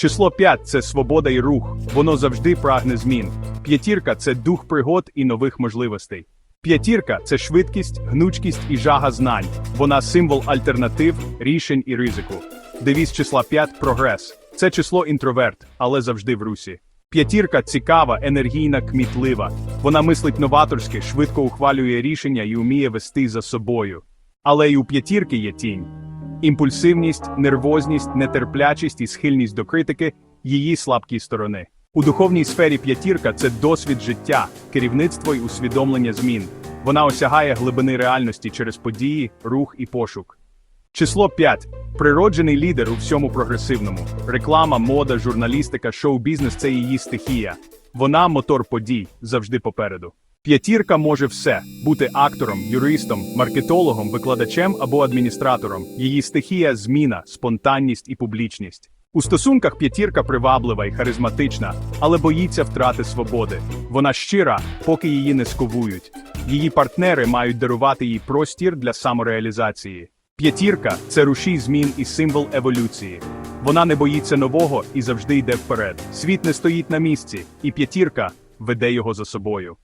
Число 5 – це свобода і рух, воно завжди прагне змін. П'ятірка це дух пригод і нових можливостей. П'ятірка це швидкість, гнучкість і жага знань. Вона символ альтернатив, рішень і ризику. Девіз числа 5 прогрес. Це число інтроверт, але завжди в русі. П'ятірка цікава, енергійна, кмітлива. Вона мислить новаторськи, швидко ухвалює рішення і вміє вести за собою. Але й у п'ятірки є тінь. Імпульсивність, нервозність, нетерплячість і схильність до критики її слабкі сторони. У духовній сфері п'ятірка це досвід життя, керівництво й усвідомлення змін. Вона осягає глибини реальності через події, рух і пошук. Число 5. Природжений лідер у всьому прогресивному. Реклама, мода, журналістика, шоу-бізнес це її стихія. Вона мотор подій, завжди попереду. П'ятірка може все бути актором, юристом, маркетологом, викладачем або адміністратором. Її стихія зміна, спонтанність і публічність. У стосунках п'ятірка приваблива і харизматична, але боїться втрати свободи. Вона щира, поки її не сковують. Її партнери мають дарувати їй простір для самореалізації. П'ятірка це рушій змін і символ еволюції. Вона не боїться нового і завжди йде вперед. Світ не стоїть на місці, і п'ятірка веде його за собою.